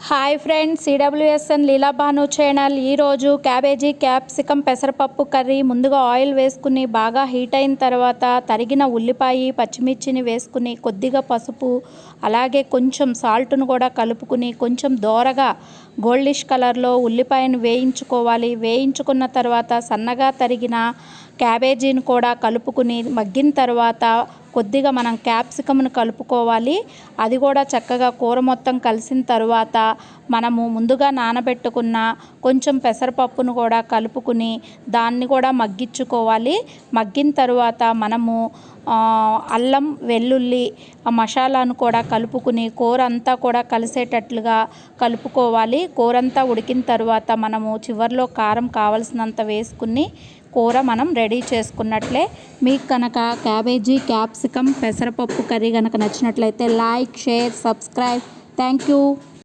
Hi friends CWSN Leelabanu channel ఈరోజు cabbage capsicum పెసరపప్పు curry ముందుగా ఆయిల్ వేసుకుని బాగా హీట్ అయిన తర్వాత తరిగిన ఉల్లిపాయ పచ్చిమిర్చిని వేసుకుని కొద్దిగా పసుపు అలాగే కొంచెం సాల్ట్ను కూడా కలుపుకుని కొంచెం దోరగా గోల్డిష్ కలర్లో ఉల్లిపాయను వేయించుకోవాలి. వేయించుకున్న తర్వాత సన్నగా తరిగిన క్యాబేజీని కూడా కలుపుకుని మగ్గిన తర్వాత కొద్దిగా మనం క్యాప్సికమ్ను కలుపుకోవాలి. అది కూడా చక్కగా కూర మొత్తం కలిసిన తర్వాత మనము ముందుగా నానబెట్టుకున్న కొంచెం పెసరపప్పును కూడా కలుపుకుని దాన్ని కూడా మగ్గించుకోవాలి. మగ్గిన తర్వాత మనము అల్లం వెల్లుల్లి ఆ మసాలాను కూడా కలుపుకుని కూర అంతా కూడా కలిసేటట్లుగా కలుపుకోవాలి. కూర అంతా ఉడికిన తర్వాత మనము చివర్లో కారం కావలసినంత వేసుకుని కూర మనం రెడీ చేసుకున్నట్లే. మీకు కనుక క్యాబేజీ క్యాప్సికమ్ పెసరపప్పు కర్రీ కనుక నచ్చినట్లయితే like share subscribe. Thank you